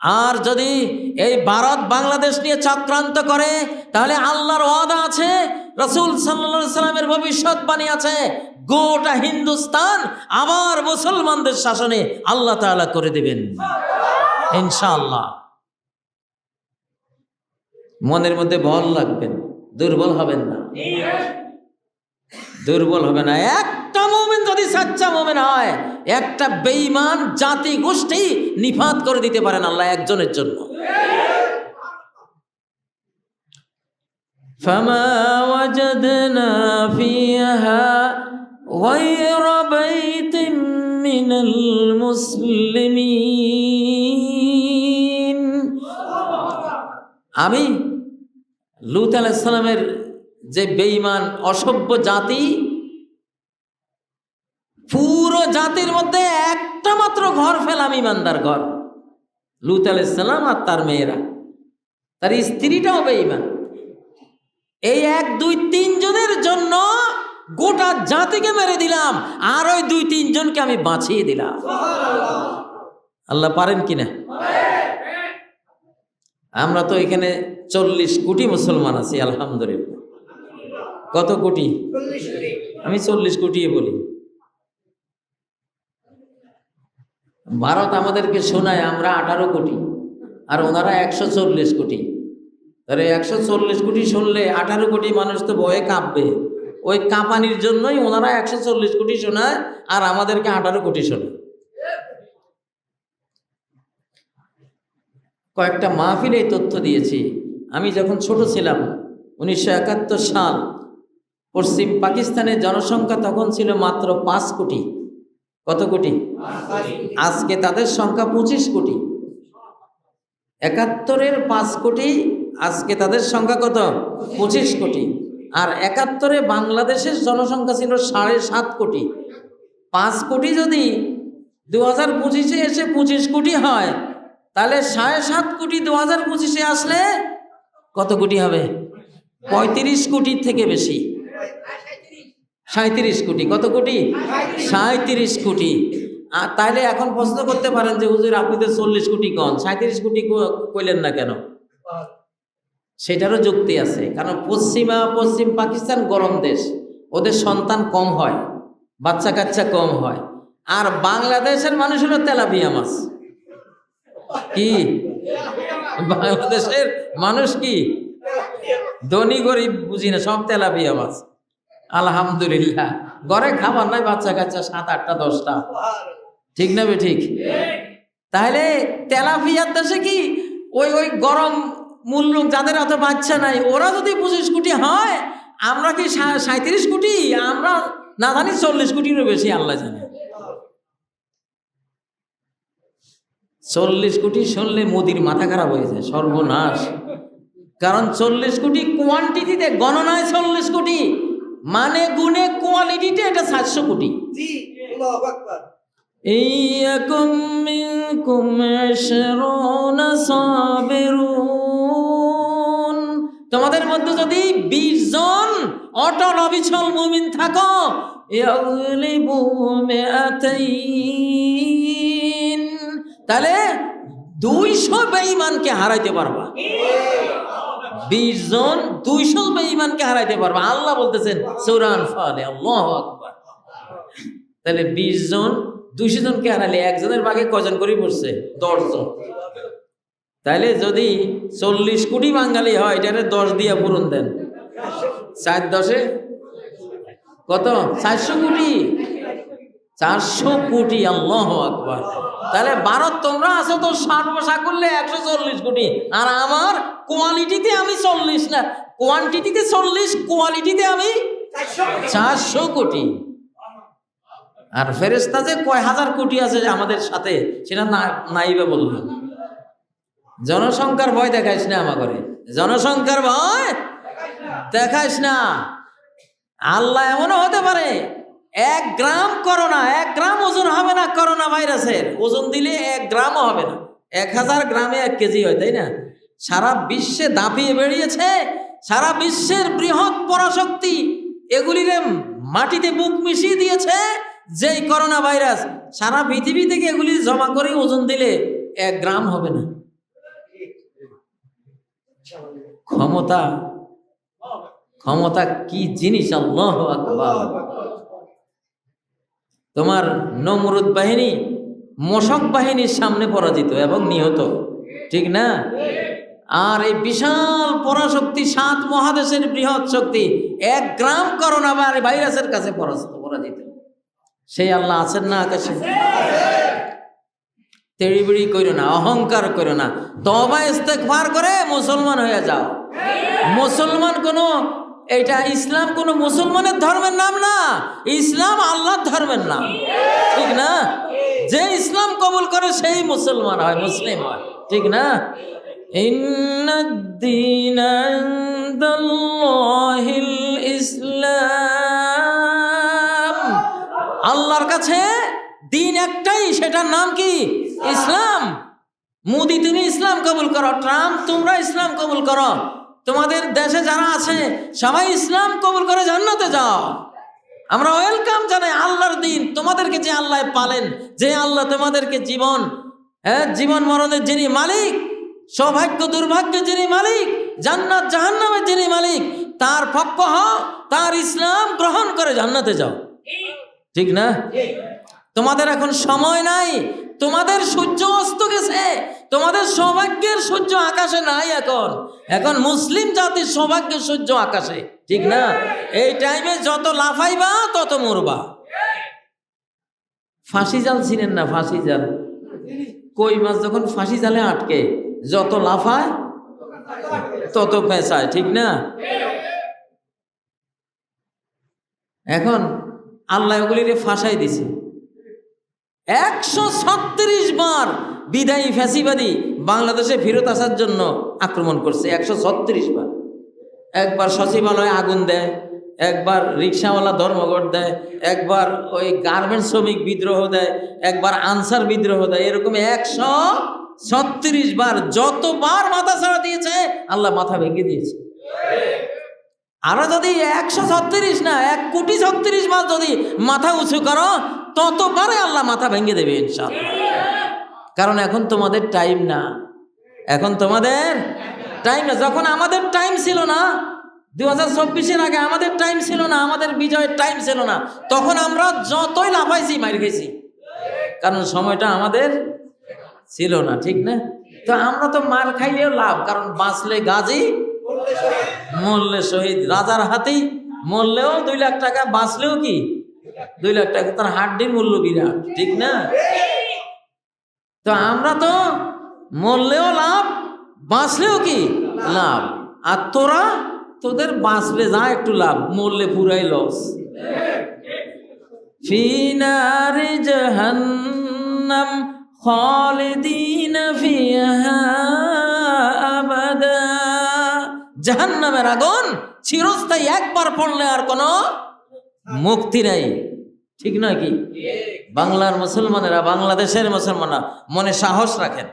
আর যদি এই ভারত বাংলাদেশ নিয়ে চক্রান্ত করে, তাহলে আল্লাহর ওয়াদা আছে, রসুল সাল্লা সাল্লামের ভবিষ্যৎবাণী আছে গোটা হিন্দুস্তান আবার মুসলমানদের শাসনে আল্লাহ তাআলা করে দেবেন। ইনশাআল্লাহ। মনের মধ্যে বল লাগবেন দুর্বল হবেন না। দুর্বল হবে না একটা মোমেন যদি সাচ্চা মোমেন হয় একটা বেঈমান জাতি গোষ্ঠী নিফাত করে দিতে পারেন আল্লাহ একজনের জন্য فما وجدنا فيها غير بيت من المسلمين আমি লুত আলাইসালামের যে বেঈমান অসভ্য জাতি পুরো জাতির মধ্যে একটা মাত্র ঘর ফেলাম ইমানদার ঘর। লুত আলাইসালাম আর তার মেয়েরা। তার স্ত্রীটাও বেঈমান। এই এক দুই তিনজনের জন্য গোটা জাতিকে মেরে দিলাম আর ওই দুই তিনজনকে আমি বাঁচিয়ে দিলাম। আল্লাহ পারেন কিনা আমরা তো এখানে চল্লিশ কোটি মুসলমান আছি আলহামদুলিল্লাহ। কত কোটি? আমি চল্লিশ কোটি বলি। ভারত আমাদেরকে শোনায়, আমরা আঠারো কোটি, আর ওনারা একশো চল্লিশ কোটি। তাহলে একশো চল্লিশ কোটি শুনলে আঠারো কোটি মানুষ তো ভয়ে কাঁপবে। ওই কাঁপানির জন্যই ওনারা একশো চল্লিশ কোটি শোনায়, আর আমাদেরকে আঠারো কোটি শোনায়। কয়েকটা মাহফিলে তথ্য দিয়েছি। আমি যখন ছোট ছিলাম, উনিশশো একাত্তর সাল, পশ্চিম পাকিস্তানের জনসংখ্যা তখন ছিল মাত্র পাঁচ কোটি। কত কোটি? আজকে তাদের সংখ্যা পঁচিশ কোটি। একাত্তরের পাঁচ কোটি, আজকে তাদের সংখ্যা কত? পঁচিশ কোটি। আর একাত্তরে বাংলাদেশের জনসংখ্যা ছিল সাড়ে সাত কোটি। পাঁচ কোটি যদি দু হাজার পঁচিশে এসে পঁচিশ কোটি হয়, তাহলে সাড়ে সাত কোটি দু হাজার পঁচিশে আসলে কত কোটি হবে? পঁয়ত্রিশ কোটির থেকে বেশি। সাঁত্রিশ কোটি কত কোটি? সাঁত্রিশ কোটি। আর তাহলে এখন প্রশ্ন করতে পারেন যে হুজুর আপনি তো চল্লিশ কোটি কন সাঁত্রিশ কোটি কইলেন না কেন? সেটারও যুক্তি আছে। কারণ পশ্চিমা পশ্চিম পাকিস্তান গরম দেশ ওদের সন্তান কম হয় বাচ্চা কাচ্চা কম হয়। আর বাংলাদেশের মানুষ হলো তেলাপিয়া মাছ। কি? বাংলাদেশের মানুষ কি? ধনী গরিব বুঝি না সব তেলাপিয়া মাছ। আলহামদুলিল্লাহ। ঘরে খাবার নাই, বাচ্চা কাচ্চা সাত আটটা, দশটা। ঠিক না ঠিক? তাহলে তেলাপিয়ার দেশে কি ওই ওই গরম মূল্য যাদের অত বাচ্চা নাই, ওরা যদি পঁচিশ কোটি হয়, আমরা কি সাঁত্রিশ কোটি? আমরা না জানি চল্লিশ কোটিরও বেশি, আল্লাহ জানে। চল্লিশ কোটি শুনলে মোদির মাথা খারাপ হয়ে যায়, সর্বনাশ। কারণ চল্লিশ কোটি কোয়ান্টিটিতে গণনায় চল্লিশ কোটি। মানে গুণে কোয়ালিটিতে এটা সাতশো কোটি জি আল্লাহু আকবার إيكم منكم عشرون صابرون তোমাদের মধ্যে যদি বিশ জন অটল অবিচল মুমিন থাকো ইয়াগলিবু মিআতাইন তাহলে দুইশো বেঈমানকে হারাইতে পারবা বিশ জন দুইশো বেঈমানকে হারাইতে পারবা। আল্লাহ বলতেছেন সৌরান ফালে আল্লাহ আকবার। তাহলে বিশ জন দুইশো জনকে হারালে একজনের ভাগে কজন করে পড়ছে? দশ জন। তাহলে যদি চল্লিশ কোটি বাঙালি হয়, এটারে দশ দিয়া পূরণ দেন। চার দশে কত? চারশো কোটি। চারশো কোটি আল্লাহ আকবার। তাহলে ভারত তোমরা আছো তো সর্বসা করলে একশো চল্লিশ কোটি। আর আমার কোয়ালিটিতে আমি চল্লিশ না। কোয়ান্টিটিতে চল্লিশ কোয়ালিটিতে আমি চারশো কোটি। আর ফেরেস্তা যে কয় হাজার কোটি আছে আমাদের সাথে, সেটা নাইবে বললাম জনসংখ্যার ভয় দেখাইস না আমা করে জনসংখ্যার ভয় দেখাইস না। আল্লাহ এমনও হতে পারে এক গ্রাম করোনা, এক গ্রাম ওজন হবে না করোনা ভাইরাসের। ওজন দিলে এক গ্রামও হবে না। এক হাজার গ্রামে এক কেজি হয়, তাই না? সারা বিশ্বে দাপিয়ে বেরিয়েছে, সারা বিশ্বের বৃহৎ পরাশক্তি এগুলিরে মাটিতে বুক মিশিয়ে দিয়েছে যেই করোনা ভাইরাস। সারা পৃথিবী থেকে এগুলি জমা করে ওজন দিলে এক গ্রাম হবে না। ক্ষমতা ক্ষমতা কি জিনিস? আল্লাহ আকবার। তোমার নমরুদ বাহিনী মশক বাহিনীর সামনে পরাজিত এবং নিহত। ঠিক না? আর এই বিশাল পরাশক্তি সাত মহাদেশের বৃহৎ শক্তি এক গ্রাম করোনা বা ভাইরাসের কাছে পরাস্ত পরাজিত। সেই আল্লাহ আছেন না আকাশে? তেড়িবিড়ি করো না, অহংকার করো না। তবা ইস্তেকবার করে মুসলমান হয়ে যাও। মুসলমান কোনো এটা ইসলাম কোনো মুসলমানের ধর্মের নাম না, ইসলাম আল্লাহর ধর্মের নাম। ঠিক না? যে ইসলাম কবুল করে সেই মুসলমান হয়, মুসলিম হয়। ঠিক না? ইসলাম। আল্লাহর কাছে দিন একটাই, সেটার নাম কি? ইসলাম। মোদি, তুমি ইসলাম কবুল করো, ট্রাম্প, তোমরা ইসলাম কবুল করো। তোমাদের দেশে যারা আছে, সবাই ইসলাম কবুল করে জান্নাতে যাও। আমরা ওয়েলকাম জানাই আল্লাহর দিন। তোমাদেরকে যে আল্লাহ পালেন, যে আল্লাহ তোমাদেরকে জীবন হ্যাঁ জীবন মরণের যিনি মালিক, সৌভাগ্য দুর্ভাগ্যের যিনি মালিক, জান্নাত জাহান্নামের যিনি মালিক, তার পক্ষ হও, তার ইসলাম গ্রহণ করে জান্নাতে যাও। ঠিক না? তোমাদের এখন সময় নাই। তোমাদের সূর্য অস্ত গেছে। তোমাদের সৌভাগ্যের সূর্য আকাশে নাই এখন। এখন মুসলিম জাতির সৌভাগ্যের সূর্য আকাশে, ঠিক না? এই টাইমে যত লাফাইবা, তত মরবা। ফাঁসি জাল ছিলেন না ফাঁসি জাল? কই মাছ যখন ফাঁসি জালে আটকে, যত লাফায়, তত পেঁচায়, ঠিক না? এখন আল্লাহ ফাঁসাই দিছে। একশো ছত্রিশ বার বিদায়ী ফ্যাসিবাদী বাংলাদেশে ফেরত আসার জন্য আক্রমণ করছে। একশো ছত্রিশ বার। একবার সচিবালয়ে আগুন দেয়, একবার রিক্সাওয়ালা ধর্মঘট দেয়, একবার ওই গার্মেন্টস শ্রমিক বিদ্রোহ দেয়, একবার আনসার বিদ্রোহ দেয়, এরকম একশো ছত্রিশ বার যতবার মাথা ছাড়া দিয়েছে, আল্লাহ মাথা ভেঙে দিয়েছে। আরও যদি একশো ছত্রিশ না, এক কোটি ছত্রিশ বার যদি মাথা উঁচু করো, ততবারে আল্লাহ মাথা ভেঙে দেবে ইনশাল্লাহ কারণ এখন তোমাদের টাইম না। এখন তোমাদের টাইম না। যখন আমাদের টাইম ছিল না দু হাজার চব্বিশের আগে আমাদের টাইম ছিল না, আমাদের বিজয়ের টাইম ছিল না, তখন আমরা যতই লাফাইছি মার গেছি কারণ সময়টা আমাদের ছিল না, ঠিক না? তো আমরা তো মার খাইলেও লাভ, কারণ বাঁচলে গাজী, মরলে শহীদ, রাজার হাতেই মরলেও দুই লাখ টাকা, বাঁচলেও কি? দুই লাখ টাকা, তার হাড্ডির মূল্য বিরাট, ঠিক না? তো আমরা তো মরলেও লাভ, বাঁচলেও কি লাভ? আর তোরা তোদের বাঁচলে যা একটু লাভ, মরলে পুরাই লস ফিনার জাহান্নাম খালিদিন ফিহা আবাদা। জাহান্নামের আগুন চিরস্থায়ী, একবার পড়লে আর কোনো মুক্তি নাই। ঠিক নয় কি? বাংলার মুসলমানেরা বাংলাদেশের মুসলমানরা মনে সাহস রাখেন।